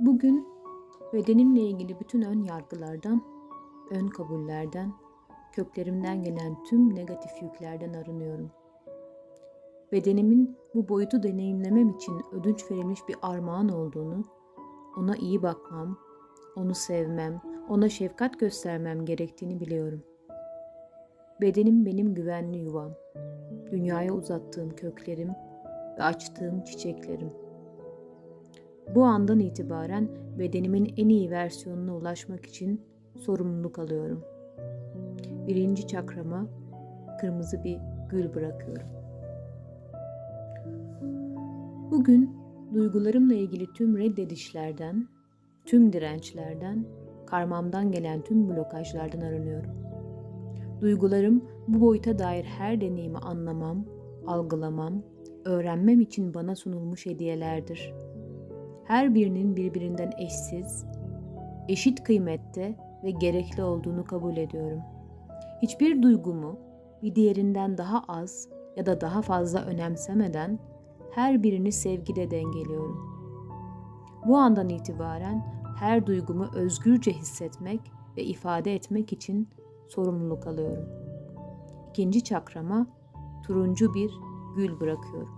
Bugün bedenimle ilgili bütün ön yargılardan, ön kabullerden, köklerimden gelen tüm negatif yüklerden arınıyorum. Bedenimin bu boyutu deneyimlemem için ödünç verilmiş bir armağan olduğunu, ona iyi bakmam, onu sevmem, ona şefkat göstermem gerektiğini biliyorum. Bedenim benim güvenli yuvam, dünyaya uzattığım köklerim ve açtığım çiçeklerim. Bu andan itibaren bedenimin en iyi versiyonuna ulaşmak için sorumluluk alıyorum. Birinci çakrama kırmızı bir gül bırakıyorum. Bugün duygularımla ilgili tüm reddedişlerden, tüm dirençlerden, karmamdan gelen tüm blokajlardan arınıyorum. Duygularım bu boyuta dair her deneyimi anlamam, algılamam, öğrenmem için bana sunulmuş hediyelerdir. Her birinin birbirinden eşsiz, eşit kıymette ve gerekli olduğunu kabul ediyorum. Hiçbir duygumu bir diğerinden daha az ya da daha fazla önemsemeden her birini sevgide dengeliyorum. Bu andan itibaren her duygumu özgürce hissetmek ve ifade etmek için sorumluluk alıyorum. İkinci çakrama turuncu bir gül bırakıyorum.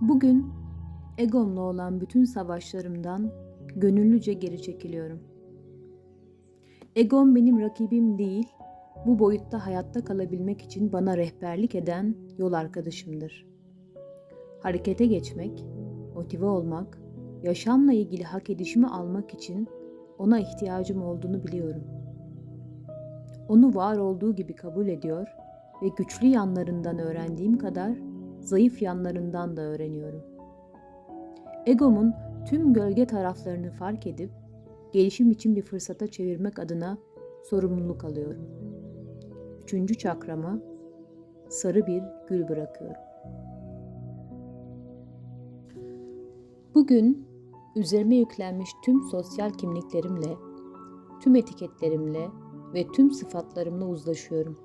Bugün egomla olan bütün savaşlarımdan gönüllüce geri çekiliyorum. Egom benim rakibim değil, bu boyutta hayatta kalabilmek için bana rehberlik eden yol arkadaşımdır. Harekete geçmek, motive olmak, yaşamla ilgili hak edişimi almak için ona ihtiyacım olduğunu biliyorum. Onu var olduğu gibi kabul ediyor ve güçlü yanlarından öğrendiğim kadar zayıf yanlarından da öğreniyorum. Egomun tüm gölge taraflarını fark edip gelişim için bir fırsata çevirmek adına sorumluluk alıyorum. Üçüncü çakrama sarı bir gül bırakıyorum. Bugün üzerime yüklenmiş tüm sosyal kimliklerimle, tüm etiketlerimle ve tüm sıfatlarımla uzlaşıyorum.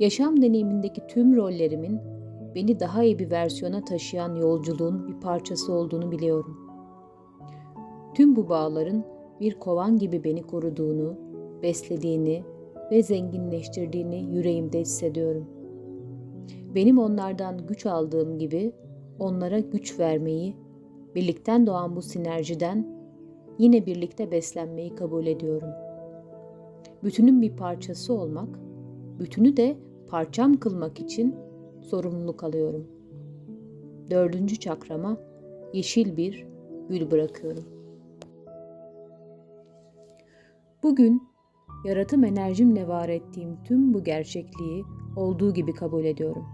Yaşam deneyimindeki tüm rollerimin beni daha iyi bir versiyona taşıyan yolculuğun bir parçası olduğunu biliyorum. Tüm bu bağların bir kovan gibi beni koruduğunu, beslediğini ve zenginleştirdiğini yüreğimde hissediyorum. Benim onlardan güç aldığım gibi onlara güç vermeyi, birlikten doğan bu sinerjiden yine birlikte beslenmeyi kabul ediyorum. Bütünün bir parçası olmak, bütünü de parçam kılmak için sorumluluk alıyorum. Dördüncü çakrama yeşil bir gül bırakıyorum. Bugün yaratım enerjimle var ettiğim tüm bu gerçekliği olduğu gibi kabul ediyorum.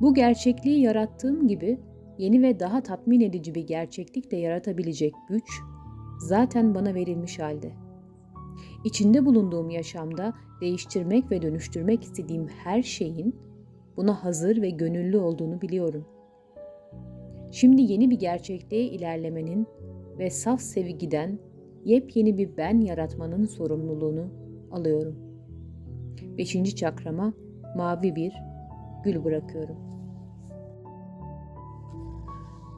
Bu gerçekliği yarattığım gibi yeni ve daha tatmin edici bir gerçeklik de yaratabilecek güç zaten bana verilmiş halde. İçinde bulunduğum yaşamda değiştirmek ve dönüştürmek istediğim her şeyin buna hazır ve gönüllü olduğunu biliyorum. Şimdi yeni bir gerçekliğe ilerlemenin ve saf sevgiden yepyeni bir ben yaratmanın sorumluluğunu alıyorum. Beşinci çakrama mavi bir gül bırakıyorum.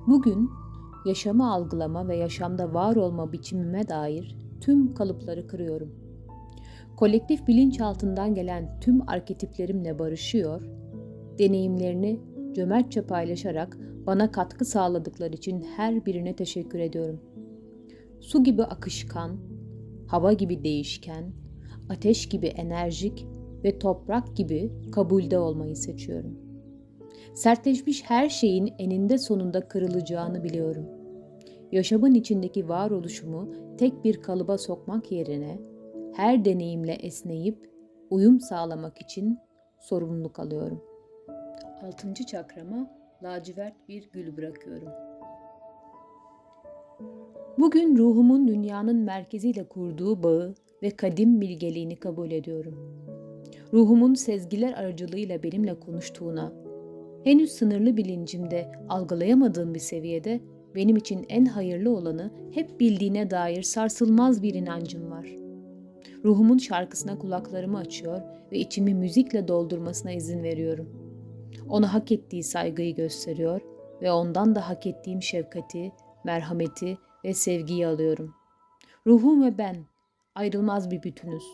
Bugün yaşamı algılama ve yaşamda var olma biçimime dair tüm kalıpları kırıyorum. Kolektif bilinç altından gelen tüm arketiplerimle barışıyor, deneyimlerini cömertçe paylaşarak bana katkı sağladıkları için her birine teşekkür ediyorum. Su gibi akışkan, hava gibi değişken, ateş gibi enerjik ve toprak gibi kabulde olmayı seçiyorum. Sertleşmiş her şeyin eninde sonunda kırılacağını biliyorum. Yaşamın içindeki varoluşumu tek bir kalıba sokmak yerine her deneyimle esneyip uyum sağlamak için sorumluluk alıyorum. Altıncı çakrama lacivert bir gül bırakıyorum. Bugün ruhumun dünyanın merkeziyle kurduğu bağı ve kadim bilgeliğini kabul ediyorum. Ruhumun sezgiler aracılığıyla benimle konuştuğuna, henüz sınırlı bilincimde algılayamadığım bir seviyede benim için en hayırlı olanı hep bildiğine dair sarsılmaz bir inancım var. Ruhumun şarkısına kulaklarımı açıyor ve içimi müzikle doldurmasına izin veriyorum. Ona hak ettiği saygıyı gösteriyor ve ondan da hak ettiğim şefkati, merhameti ve sevgiyi alıyorum. Ruhum ve ben ayrılmaz bir bütünüz.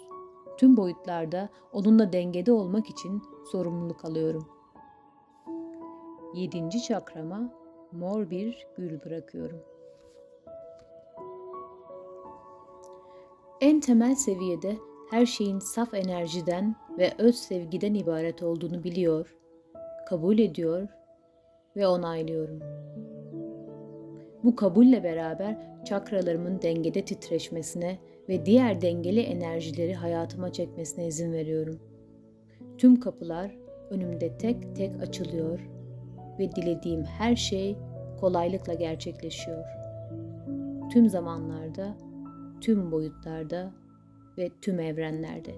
Tüm boyutlarda onunla dengede olmak için sorumluluk alıyorum. Yedinci çakrama mor bir gül bırakıyorum. En temel seviyede her şeyin saf enerjiden ve öz sevgiden ibaret olduğunu biliyor, kabul ediyor ve onaylıyorum. Bu kabulle beraber çakralarımın dengede titreşmesine ve diğer dengeli enerjileri hayatıma çekmesine izin veriyorum. Tüm kapılar önümde tek tek açılıyor ve dilediğim her şey kolaylıkla gerçekleşiyor. Tüm zamanlarda, tüm boyutlarda ve tüm evrenlerde.